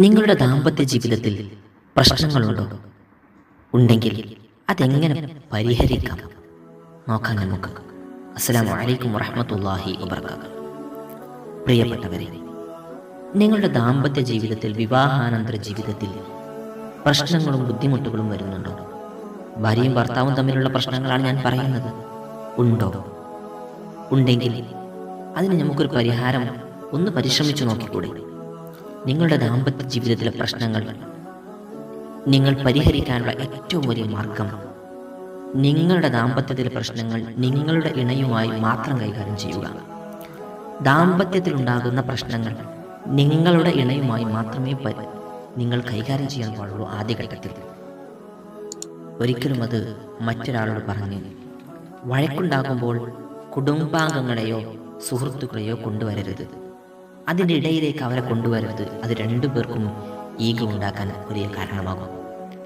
നിങ്ങളുടെ ദാമ്പത്യ ജീവിതത്തിൽ പ്രശ്നങ്ങളുണ്ടോ? ഉണ്ടെങ്കിൽ അതെങ്ങനെ പരിഹരിക്കാം? നോക്കാം നമുക്ക്. അസ്സലാമു അലൈക്കും വറഹമത്തല്ലാഹി വബർക്കാത്തു പ്രിയപ്പെട്ടവരെ നിങ്ങളുടെ ദാമ്പത്യ ജീവിതത്തിൽ വിവാഹാനന്തര ജീവിതത്തിൽ പ്രശ്നങ്ങളും ബുദ്ധിമുട്ടുകളും വരുന്നുണ്ടോ? ഭാര്യയും ഭർത്താവും തമ്മിലുള്ള പ്രശ്നങ്ങളാണ് ഞാൻ പറയുന്നത്. ഉണ്ടോ? ഉണ്ടെങ്കിൽ അതിന് നമുക്കൊരു പരിഹാരം ഒന്ന് പരിശ്രമിച്ചു നോക്കിക്കൂടെ? നിങ്ങളുടെ ദാമ്പത്യ ജീവിതത്തിലെ പ്രശ്നങ്ങൾ നിങ്ങൾ പരിഹരിക്കാനുള്ള ഏറ്റവും വലിയ മാർഗം നിങ്ങളുടെ ദാമ്പത്യത്തിലെ പ്രശ്നങ്ങൾ നിങ്ങളുടെ ഇണയുമായി മാത്രം കൈകാര്യം ചെയ്യുക. ദാമ്പത്യത്തിലുണ്ടാകുന്ന പ്രശ്നങ്ങൾ നിങ്ങളുടെ ഇണയുമായി മാത്രമേ നിങ്ങൾ കൈകാര്യം ചെയ്യാൻ പാടുള്ളൂ ആദ്യഘട്ടത്തിൽ. ഒരിക്കലും അത് മറ്റൊരാളോട് പറഞ്ഞു വഴക്കുണ്ടാകുമ്പോൾ കുടുംബാംഗങ്ങളെയോ സുഹൃത്തുക്കളെയോ കൊണ്ടുവരരുത്. അതിന്റെ ഇടയിലേക്ക് അവരെ കൊണ്ടുവരരുത്. അത് രണ്ടു പേർക്കും ഈഗോ ഉണ്ടാക്കാൻ വലിയ കാരണമാകും.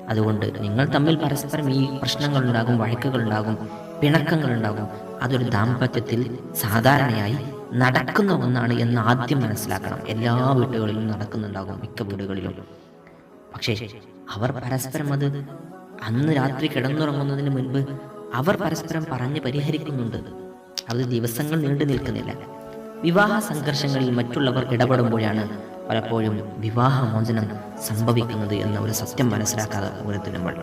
അതുകൊണ്ട് നിങ്ങൾ തമ്മിൽ പരസ്പരം ഈ പ്രശ്നങ്ങൾ ഉണ്ടാകും വഴക്കുകൾ ഉണ്ടാകും പിണക്കങ്ങൾ ഉണ്ടാകും അതൊരു ദാമ്പത്യത്തിൽ സാധാരണയായി നടക്കുന്ന ഒന്നാണ് എന്ന് ആദ്യം മനസ്സിലാക്കണം. എല്ലാ വീടുകളിലും നടക്കുന്നുണ്ടാകും മിക്ക വീടുകളിലും. പക്ഷേ അവർ പരസ്പരം അത് അന്ന് രാത്രി കിടന്നുറങ്ങുന്നതിന് മുൻപ് അവർ പരസ്പരം പറഞ്ഞ് പരിഹരിക്കുന്നുണ്ട്. അത് ദിവസങ്ങൾ നീണ്ടു നിൽക്കുന്നില്ല. വിവാഹ സംഘർഷങ്ങളിൽ മറ്റുള്ളവർ ഇടപെടുമ്പോഴാണ് പലപ്പോഴും വിവാഹമോചനം സംഭവിക്കുന്നത് എന്ന ഒരു സത്യം മനസ്സിലാക്കാതെ ഓരത്തിൽ നമ്മൾ.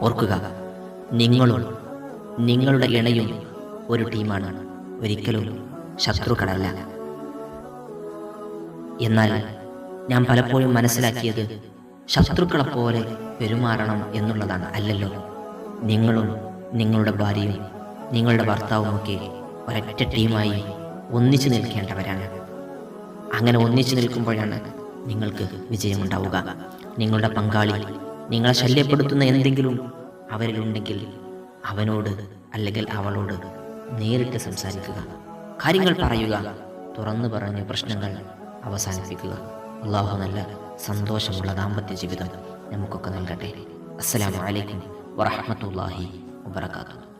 ഓർക്കുക നിങ്ങളും നിങ്ങളുടെ ഇണയും ഒരു ടീമാണ്. ഒരിക്കലും ശത്രുക്കളല്ല. എന്നാൽ ഞാൻ പലപ്പോഴും മനസ്സിലാക്കിയത് ശത്രുക്കളെ പോലെ പെരുമാറണം എന്നുള്ളതാണ്. അല്ലല്ലോ നിങ്ങളും നിങ്ങളുടെ ഭാര്യയും നിങ്ങളുടെ ഭർത്താവുമൊക്കെ ഒരൊറ്റ ടീമായി ഒന്നിച്ചു നിൽക്കേണ്ടവരാണ്. അങ്ങനെ ഒന്നിച്ചു നിൽക്കുമ്പോഴാണ് നിങ്ങൾക്ക് വിജയമുണ്ടാവുക. നിങ്ങളുടെ പങ്കാളി നിങ്ങളെ ശല്യപ്പെടുത്തുന്ന എന്തെങ്കിലും അവരിലുണ്ടെങ്കിൽ അവനോട് അല്ലെങ്കിൽ അവളോട് നേരിട്ട് സംസാരിക്കുക. കാര്യങ്ങൾ പറയുക. തുറന്നു പറഞ്ഞ് പ്രശ്നങ്ങൾ അവസാനിപ്പിക്കുക. അള്ളാഹു നല്ല സന്തോഷമുള്ള ദാമ്പത്യ ജീവിതം നമുക്കൊക്കെ നൽകട്ടെ. അസ്സലാമു അലൈക്കും വറഹ്മത്തുള്ളാഹി വബറകാതുഹു.